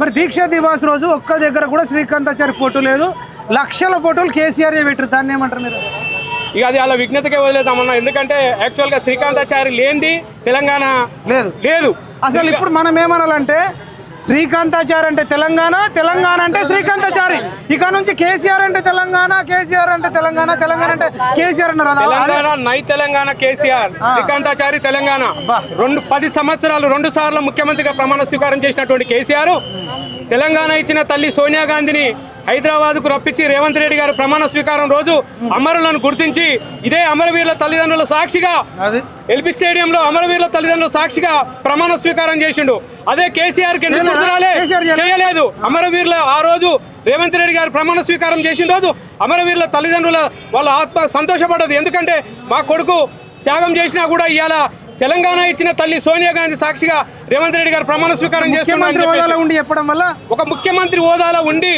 మరి దీక్షా దివాస్ రోజు ఒక్క దగ్గర కూడా శ్రీకాంతాచారి ఫోటో లేదు. లక్షల ఫోటోలు కేసీఆర్ పెట్టారు? దాన్ని ఏమంటారు మీరు? ఇక అది అలా విఘ్నతకే వదిలేద్దామన్నా. ఎందుకంటే యాక్చువల్గా శ్రీకాంతాచారి లేనిది తెలంగాణ లేదు. లేదు. అసలు ఇప్పుడు మనం ఏమనాలంటే శ్రీకాంతాచారి అంటే తెలంగాణ తెలంగాణ అంటే శ్రీకాంతాచారి. ఇక నుంచి కేసీఆర్ అంటే తెలంగాణ కేసీఆర్ అంటే తెలంగాణ తెలంగాణ అంటే కేసీఆర్ అన్నారు. నై తెలంగాణ కేసీఆర్. శ్రీకాంతాచారి తెలంగాణ. రెండు పది సంవత్సరాలు రెండు సార్లు ముఖ్యమంత్రిగా ప్రమాణ స్వీకారం చేసినటువంటి కేసీఆర్. తెలంగాణ ఇచ్చిన తల్లి సోనియా గాంధీని హైదరాబాద్కు రప్పించి రేవంత్ రెడ్డి గారు ప్రమాణ స్వీకారం రోజు అమరులను గుర్తించి ఇదే అమరవీరుల తల్లిదండ్రుల సాక్షిగా ఎల్బీ స్టేడియంలో అమరవీరుల తల్లిదండ్రుల సాక్షిగా ప్రమాణ స్వీకారం చేసిండు. అదే కేసీఆర్ చేయలేదా? అమరవీరుల ఆ రోజు రేవంత్ రెడ్డి గారు ప్రమాణ స్వీకారం చేసిన రోజు అమరవీరుల తల్లిదండ్రుల వాళ్ళ ఆత్మ సంతోషపడదు ఎందుకంటే మా కొడుకు త్యాగం చేసినా కూడా ఇవాళ తెలంగాణ ఇచ్చిన తల్లి సోనియా గాంధీ సాక్షిగా రేవంత్ రెడ్డి గారు ప్రమాణ స్వీకారం చేస్తున్నారు ఒక ముఖ్యమంత్రి హోదాలో ఉండి